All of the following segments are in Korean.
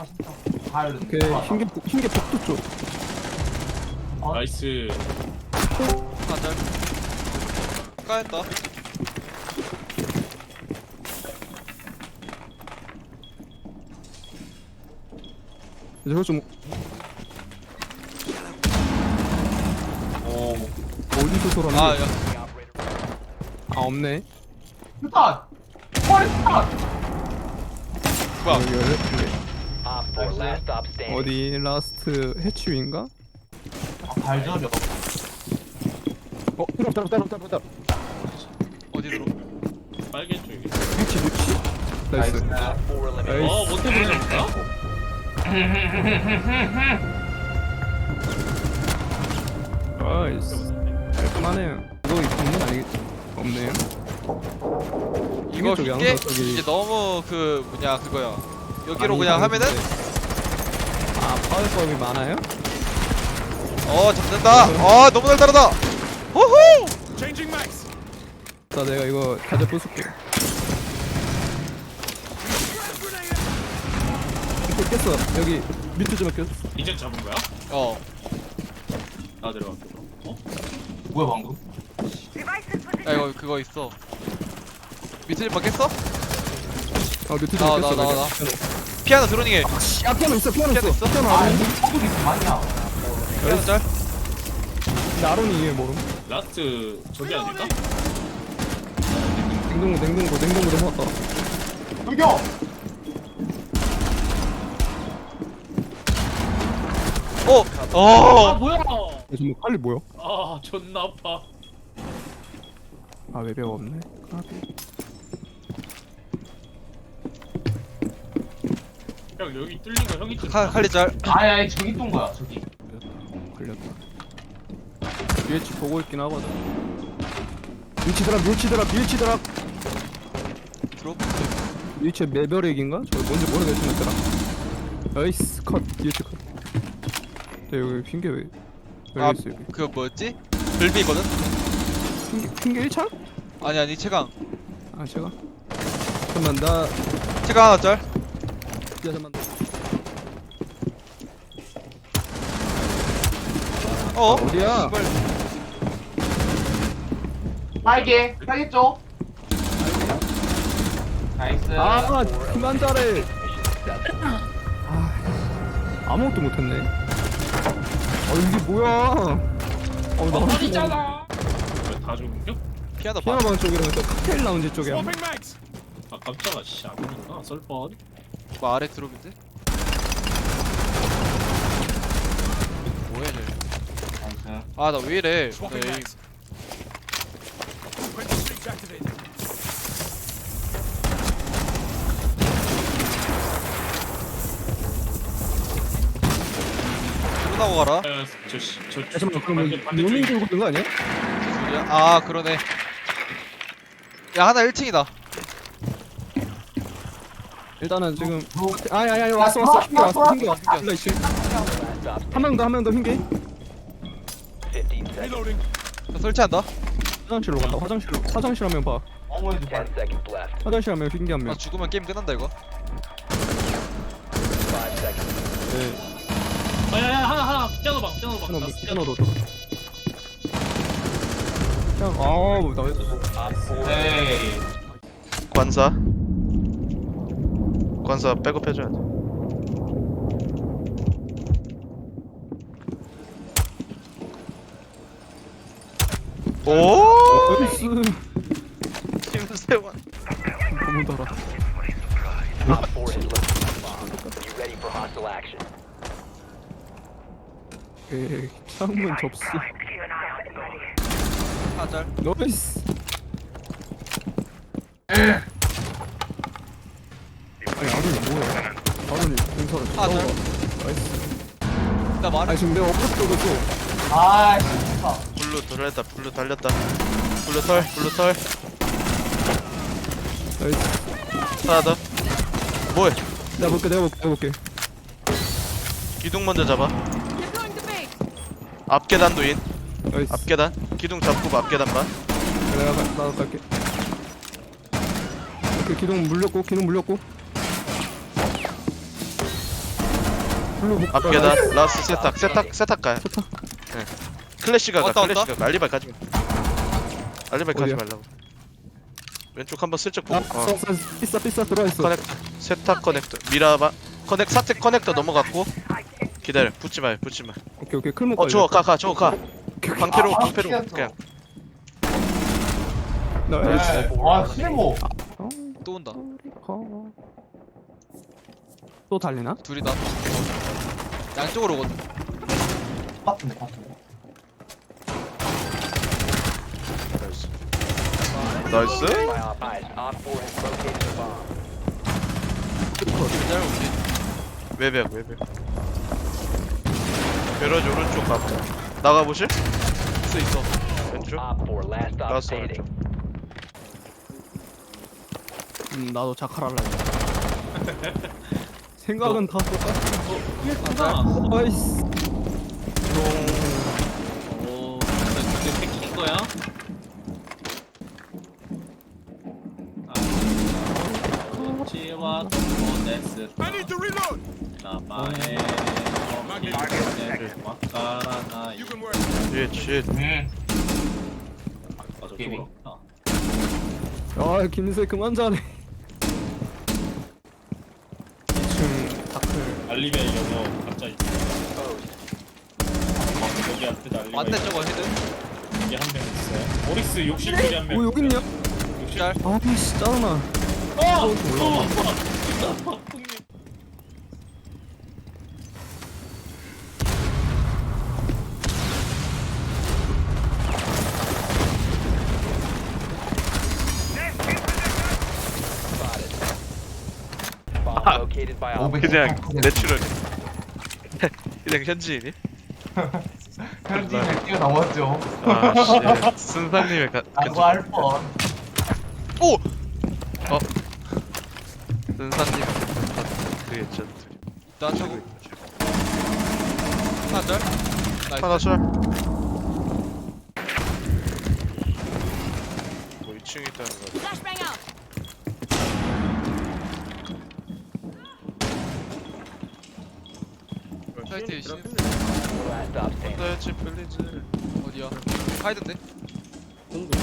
오케이 흰개 흰개 복도 쪽. 나이스. 한달 까였다. 저거 좀 오. 어디서 쏘라는 아 아, 야, 아 없네. 뭐야 여기 열려 Op 4 last stop standing. 어디 라스트 해치위인가? 아, 발 저려. 어 따라 따라 따라 따라 따라 어디로 빨개 쪽이 위치 위치 나이스 Op 4 eliminated. 에이. 어 못해 보셨나? 나이스 깔끔하네요 이거 있는 건 아니겠지? 없네요 이거 쪽이 저기- 이제 너무 그 뭐냐 그거야 여기로 많이 그냥 하면은 파울 법이 많아요? 어 잡는다 아 너무 달달하다 호호 자 내가 이거 가져 부술게 이거 깼어 여기 밑에 좀 깼어 이제 잡은 거야? 어 나 내려갈게 어? 뭐야 방금? 야 이거 그거 있어 밑에 좀 받겠어? 어 밑에 좀 나와, 깼어 나와, 나와. 피아노 드로닝해 아 피아노 있어 피아노 피아노 있어 있어? 피아노 아 맞냐? 피아노 짤 근데 아론이 이해 모름 라스트 저기 아닐까? 냉동고 냉동고 냉동고 넘어갔다 돌격. 어! 아 어! 뭐야 야, 정말 빨리 뭐야? 아 존나 아파 아 외배가 없네 까비. 형 여기 뚫린 거 형이 뚫 칼, 칼리 짤 아야 저기 쏜 거야 저기. 걸렸다 BH 보고 있긴 하거든. 밀치더라 밀치더라 밀치더라. 드롭. 밀치 매별액인가? 저 뭔지 모르겠지만 더라. 나이스 컷. BH 컷. 네, 여기 핑계 왜왜 아, 있어 여기? 그 뭐였지? 별비거든? 핑계, 핑계 1차? 아니 아니 채강. 아 제가 잠깐만 나 채강 하나 짤 야, 잠깐만 어? 어디야? 씨발. 빨개. 빨겠죠? 나이스. 아 그만 잘해 아 아무것도 못했네 아 이게 뭐야 어 나한테 왜다 죽은겨? 피아노 봐 피아노방 쪽이랑 저 칵테일 라운지 쪽에 한 번. 아 깜짝아 씨 아니구나 썰뻔 뭐 아래 드롭인데? 뭐해 쟤 나이스. 아나 왜 이래 오늘 끝나고 가라 야저저 야, 잠깐만 그러면 노민 들고 있는 거 아니야? 소리야? 아 그러네 야 하나 1층이다 일단은 지금 뭐, 아야야 왔어 왔어 흰게 왔어 흰게 왔어 흰게 일라 있지 Last stop standing. 한명 더 한 명 더 흰게 15 seconds. 자, 설치한다 화장실로 간다 화장실로 화장실 한 명봐 어머니도 10 발. seconds left. 화장실 한 명 흰게 아 한명 죽으면 게임 끝난다 이거 5 seconds. 네 아야야 하나 하나 피아노 방 피아노 방 피아노 라스트 피아노로 들어 그냥 아우 나 Op 4 에이. 관사 관사 백업 해줘야 돼오 나이스 김세환 너무 달아 Op 4 has located the bomb. Be ready for hostile action. 에이 창문 접수 하나 짤 나이스 아니 아론이 뭐야? 아론이 공사를 아, 잘. 나이스. 나 말해. 아니 지금 내가 엎어져도 또아 진짜. 블루 달렸다. 블루 달렸다. 블루 털 블루 털. 나이스. 하나 더. 뭐해? 내가 볼게 내가 볼게 내가 볼게. 기둥 먼저 잡아. 앞 계단도 인. 나이스. 앞 계단. 기둥 잡고 앞 계단 봐. 내가 가, 나도 갈게. 오케이 기둥 물렸고 기둥 물렸고 앞 계단 라스 세탁 세탁 세탁 가요 네. 클래시가 가 왔다, 왔다. 클래시가 가 알리바이 가지 마 알리바이 가지 어디야? 말라고 왼쪽 한번 슬쩍 보고 아 어. 삐싸 삐싸 들어있어 커넥터 세탁 커넥터 미라바 커넥 사택 커넥터 넘어갔고 기다려 붙지 마요 붙지 마. 오케이 오케이 클목 어 저거 가가 저거 가. 방패로 아, 방패로. 그냥. 나이스 네. 와 실무 또 온다 또 달리나? 둘이다 양쪽으로 오거든 같은데 같은데 나이스. 나이스. By Op 5. Op 4 has located the bomb. 기다려 우리 외벽 외벽. 베러지 오른쪽 가. 나가 보실? 있어 있어 왼쪽. Op 4, last stop 라스. 오른쪽. 음 나도 자칼 할래 생각은 다 똑같아 하나. 나이스 오, 근데 그게 뺏긴 거야? 아. I need to reload. 나마의. 음 아, 김세 그만 잘해 2층 다클 알리베이 여거 갑자기 Exposed. 여기 앞에 알리베이 맞네 저거 헤드 여기 한명 있어요. 오릭스 61이 한 명. 오 여기 있냐? 60. 짤 아씨 짜증나 어! 올라와. 어! 4. 그냥 내추럴. 그냥 현지인이? 편집을 뛰어넘었죠 아 씨. 순상님의 가. 라고 할 뻔 오. 어. 순상님. 그겠죠. 나 저거 하나 짤 나이스 하나 쏠. 뭐 2층에 있다는 거. Flashbang out. 사이트 신 Last standing. 플리즈. 어디야 하이든데 동굴.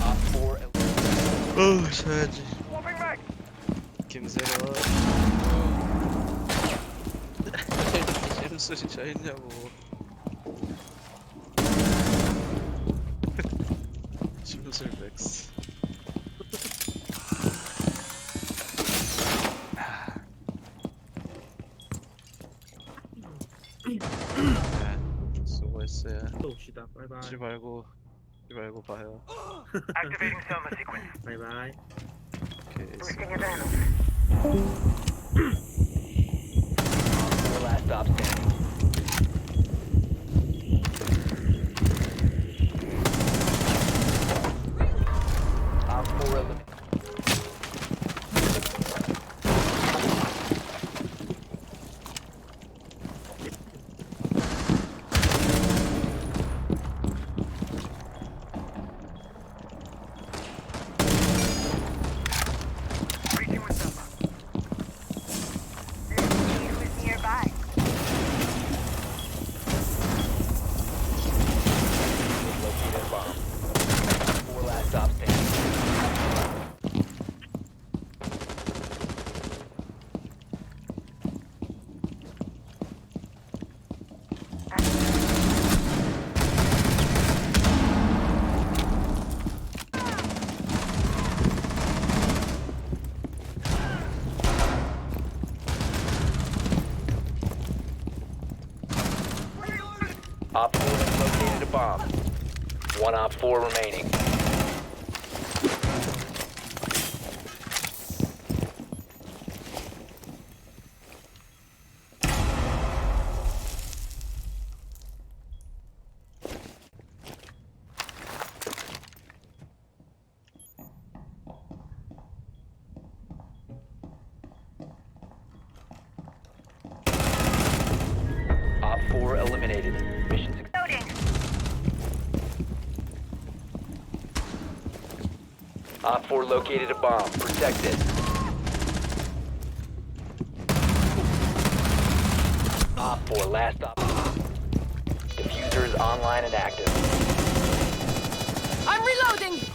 Op 4 어, 쉬어야지. 김세련. 잼수 진짜 했냐고. 심술 맥스. 바이바이. 하지 말고 하지 말고 봐요. 바이바이. 오케이. last Op 4 has located a bomb. One Op 4 remaining. Op 4 located a bomb. Protect it. Op 4, last op. Diffuser is online and active. I'm reloading!